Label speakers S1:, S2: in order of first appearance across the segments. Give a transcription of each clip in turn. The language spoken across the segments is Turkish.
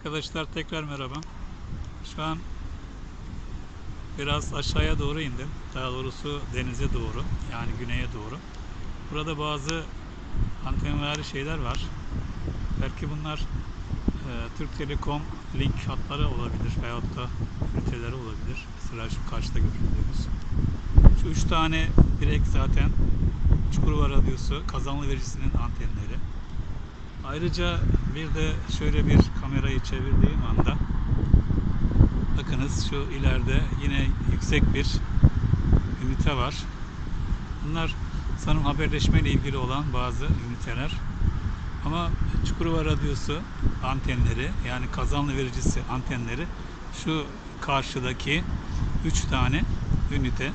S1: Arkadaşlar tekrar merhaba. Şu an biraz aşağıya doğru indim. Daha doğrusu denize doğru. Yani güneye doğru. Burada bazı antenvari şeyler var. Belki bunlar e, Türk Telekom link hatları olabilir veyahut da üniteleri olabilir. Mesela şu karşıda gördüğünüz. Şu üç tane direkt zaten Çukurova Radyosu kazanlı vericisinin antenleri. Ayrıca bir de şöyle bir kamerayı çevirdiğim anda bakınız şu ileride yine yüksek bir ünite var. Bunlar sanırım haberleşme ile ilgili olan bazı üniteler. Ama Çukurova Radyosu antenleri yani kazanlı vericisi antenleri şu karşıdaki 3 tane ünite.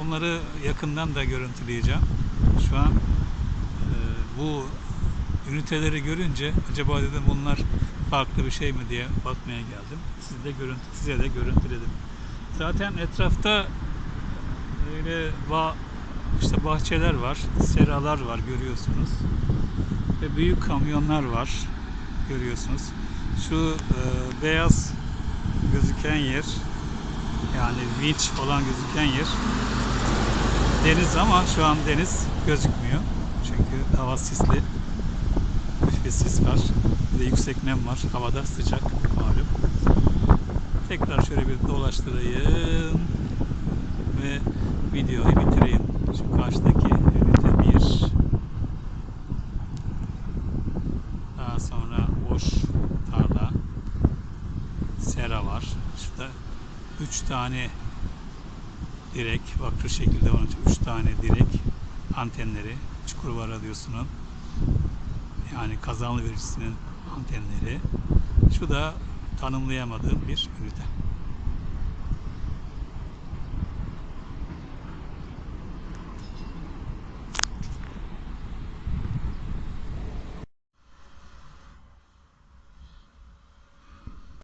S1: Onları yakından da görüntüleyeceğim. Şu an bu üniteleri görünce acaba dedim bunlar farklı bir şey mi diye bakmaya geldim. Siz de görüntü, size de görüntüledim. Zaten etrafta böyle işte bahçeler var, seralar var görüyorsunuz. Ve büyük kamyonlar var görüyorsunuz. Şu e, beyaz gözüken yer yani vinç olan gözüken yer deniz ama şu an deniz gözükmüyor. Çünkü hava sisli. Bir sis var. Bir de yüksek nem var. Havada sıcak malum. Tekrar şöyle bir dolaştırayım ve videoyu bitireyim. Şu karşıdaki ünite 1 daha sonra boş tarla sera var. Şurada 3 tane direk şu şekilde onun için 3 tane direk antenleri Çukurova Radyosu'nun yani kazanlı vericisinin antenleri. Şu da tanımlayamadığım bir ünite.